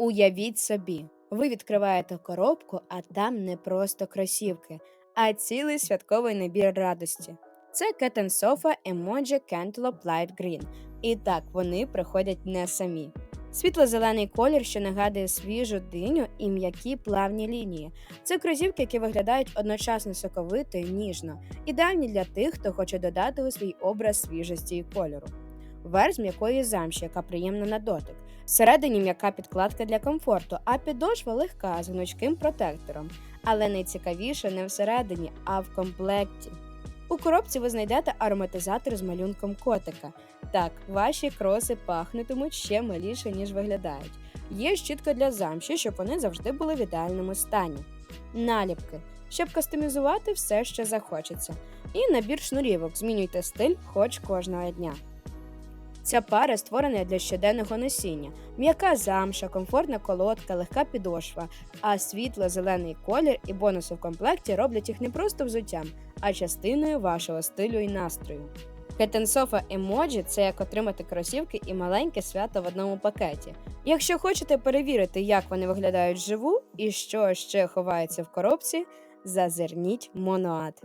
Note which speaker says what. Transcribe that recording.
Speaker 1: Уявіть собі, ви відкриваєте коробку, а там не просто кросівки, а цілий святковий набір радості. Це Cat Sofa Emoji Cantaloupe Light Green. І так, вони приходять не самі. Світло-зелений колір, що нагадує свіжу диню і м'які плавні лінії. Це кросівки, які виглядають одночасно соковито і ніжно, ідеальні для тих, хто хоче додати у свій образ свіжості і кольору. Верх з м'якої замші, яка приємна на дотик. Всередині м'яка підкладка для комфорту, а підошва легка з гнучким протектором. Але найцікавіше не всередині, а в комплекті. У коробці ви знайдете ароматизатор з малюнком котика. Так, ваші кроси пахнутимуть ще миліше, ніж виглядають. Є щітка для замші, щоб вони завжди були в ідеальному стані. Наліпки, щоб кастомізувати все, що захочеться. І набір шнурівок. Змінюйте стиль хоч кожного дня. Ця пара створена для щоденного носіння. М'яка замша, комфортна колодка, легка підошва, а світло-зелений колір і бонуси в комплекті роблять їх не просто взуттям, а частиною вашого стилю і настрою. Кетенсофа емоджі це як отримати кросівки і маленьке свято в одному пакеті. Якщо хочете перевірити, як вони виглядають вживу і що ще ховається в коробці, зазирніть моноат.